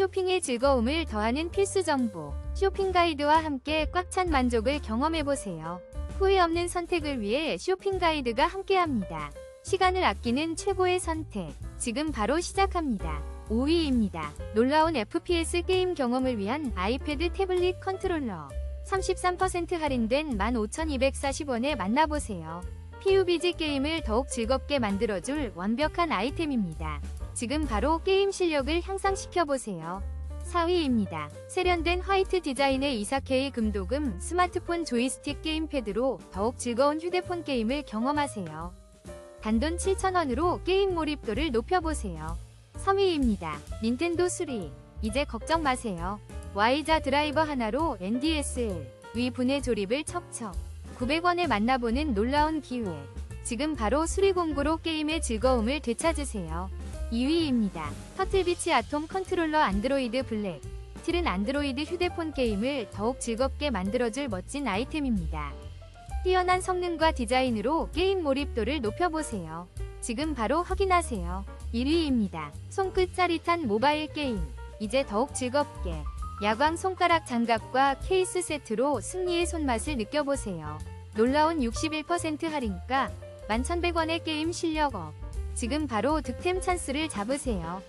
쇼핑의 즐거움을 더하는 필수 정보. 쇼핑 가이드와 함께 꽉 찬 만족을 경험해보세요. 후회 없는 선택을 위해 쇼핑 가이드가 함께합니다. 시간을 아끼는 최고의 선택. 지금 바로 시작합니다. 5위입니다. 놀라운 FPS 게임 경험을 위한 아이패드 태블릿 컨트롤러. 33% 할인된 15,240원에 만나보세요. PUBG 게임을 더욱 즐겁게 만들어줄 완벽한 아이템입니다. 지금 바로 게임 실력을 향상시켜보세요. 4위입니다. 세련된 화이트 디자인의 24K 금도금 스마트폰 조이스틱 게임패드로 더욱 즐거운 휴대폰 게임을 경험하세요. 단돈 7,000원으로 게임 몰입도를 높여보세요. 3위입니다. 닌텐도 3. 이제 걱정 마세요. Y자 드라이버 하나로 NDSL 위 분해 조립을 척척 900원에 만나보는 놀라운 기회. 지금 바로 수리공구로 게임의 즐거움을 되찾으세요. 2위입니다. 터틀비치 아톰 컨트롤러 안드로이드 블랙. 틀은 안드로이드 휴대폰 게임을 더욱 즐겁게 만들어줄 멋진 아이템입니다. 뛰어난 성능과 디자인으로 게임 몰입도를 높여보세요. 지금 바로 확인하세요. 1위입니다. 손끝 짜릿한 모바일 게임. 이제 더욱 즐겁게. 야광 손가락 장갑과 케이스 세트로 승리의 손맛을 느껴보세요. 놀라운 61% 할인가 11,100원의 게임 실력 업. 지금 바로 득템 찬스를 잡으세요.